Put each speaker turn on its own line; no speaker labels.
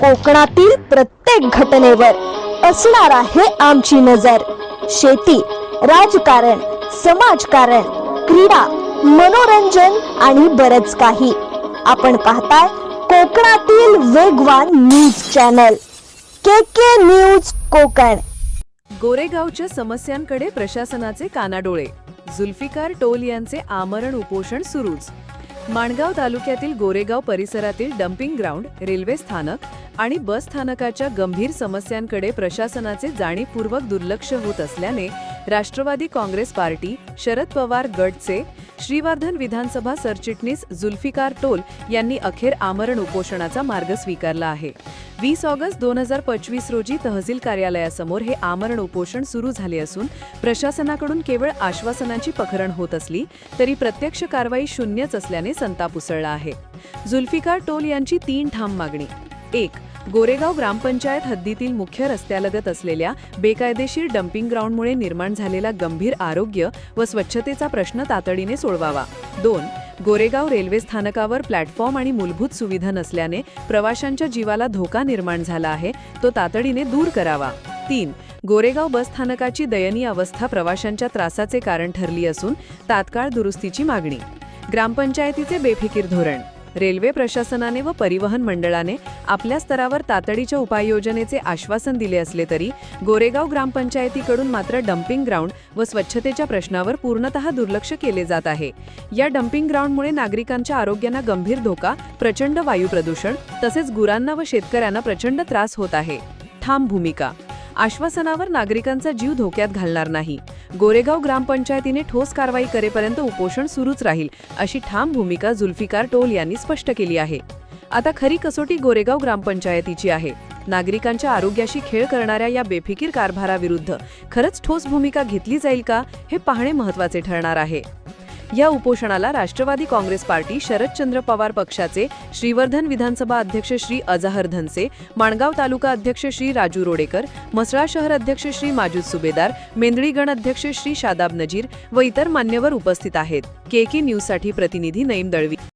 कोकणातील प्रत्येक घटनेवर असणार आहे आमची नजर. शेती राजकारण समाजकारण क्रीडा मनोरंजन आणि बरच काही. आपण पाहताय कोकणातील वेगवान news channel. K K news Konkan.
गोरेगावच्या समस्यांकडे प्रशासनाचे कानाडोळे. जुल्फिकार टोल यांचे आमरण उपोषण सुरूच. माणगाव तालुक्यातील गोरेगाव परिसरातील डम्पिंग ग्राउंड रेल्वे स्थानक आणि बस स्थानकाच्या गंभीर समस्यांकडे प्रशासनाचे जाणीवपूर्वक दुर्लक्ष होत असल्याने राष्ट्रवादी काँग्रेस पार्टी शरद पवार गटचे श्रीवर्धन विधानसभा सरचिटणीस जुल्फिकार टोल यांनी अखेर आमरण उपोषणाचा मार्ग स्वीकारला आहे. वीस ऑगस्ट दोन हजार पंचवीस रोजी तहसील कार्यालयासमोर हे आमरण उपोषण सुरू झाले असून प्रशासनाकडून केवळ आश्वासनांची पखरण होत असली तरी प्रत्यक्ष कारवाई शून्यच असल्याने संताप उसळला आहे. जुल्फिकार टोल यांची तीन ठाम मागणी एक. गोरेगाव ग्रामपंचायत हद्दीतील मुख्य रस्त्यालगत असलेल्या बेकायदेशीर डम्पिंग ग्राउंडमुळे निर्माण झालेला गंभीर आरोग्य व स्वच्छतेचा प्रश्न तातडीने सोडवावा. दोन. गोरेगाव रेल्वे स्थानकावर प्लॅटफॉर्म आणि मूलभूत सुविधा नसल्याने प्रवाशांच्या जीवाला धोका निर्माण झाला आहे तो तातडीने दूर करावा. तीन. गोरेगाव बस स्थानकाची दयनीय अवस्था प्रवाशांच्या त्रासाचे कारण ठरली असून तात्काळ दुरुस्तीची मागणी. ग्रामपंचायतीचे बेफिकीर धोरण. रेल्वे प्रशासनाने व परिवहन मंडळाने आपल्या स्तरावर तातडीच्या उपाययोजनेचे आश्वासन दिले असले तरी गोरेगाव ग्रामपंचायतीकडून मात्र डम्पिंग ग्राउंड व स्वच्छतेच्या प्रश्नावर पूर्णतः दुर्लक्ष केले जात आहे. या डम्पिंग ग्राउंडमुळे नागरिकांच्या आरोग्यांना गंभीर धोका प्रचंड वायू प्रदूषण तसेच गुरांना व शेतकऱ्यांना प्रचंड त्रास होत आहे. ठाम भूमिका आश्वासनावर नागरिकांचा जीव धोक्यात घालणार नाही. गोरेगाव ग्रामपंचायतीने ठोस कारवाई करेपर्यंत उपोषण सुरूच राहील अशी ठाम भूमिका जुल्फिकार टोल यांनी स्पष्ट केली आहे. आता खरी कसोटी गोरेगाव ग्रामपंचायतीची आहे. नागरिकांच्या आरोग्याशी खेळ करणाऱ्या या बेफिकीर कारभाराविरुद्ध खरंच ठोस भूमिका घेतली जाईल का हे पाहणे महत्त्वाचे ठरणार आहे. या उपोषणाला राष्ट्रवादी काँग्रेस पार्टी शरदचंद्र पवार पक्षाचे श्रीवर्धन विधानसभा अध्यक्ष श्री अजहर धनसे माणगाव तालुका अध्यक्ष श्री राजू रोडेकर मसळा शहर अध्यक्ष श्री माजूद सुबेदार मेंदळीगण अध्यक्ष श्री शादाब नजीर व इतर मान्यवर उपस्थित आहेत. के के न्यूजसाठी प्रतिनिधी नईम दळवी.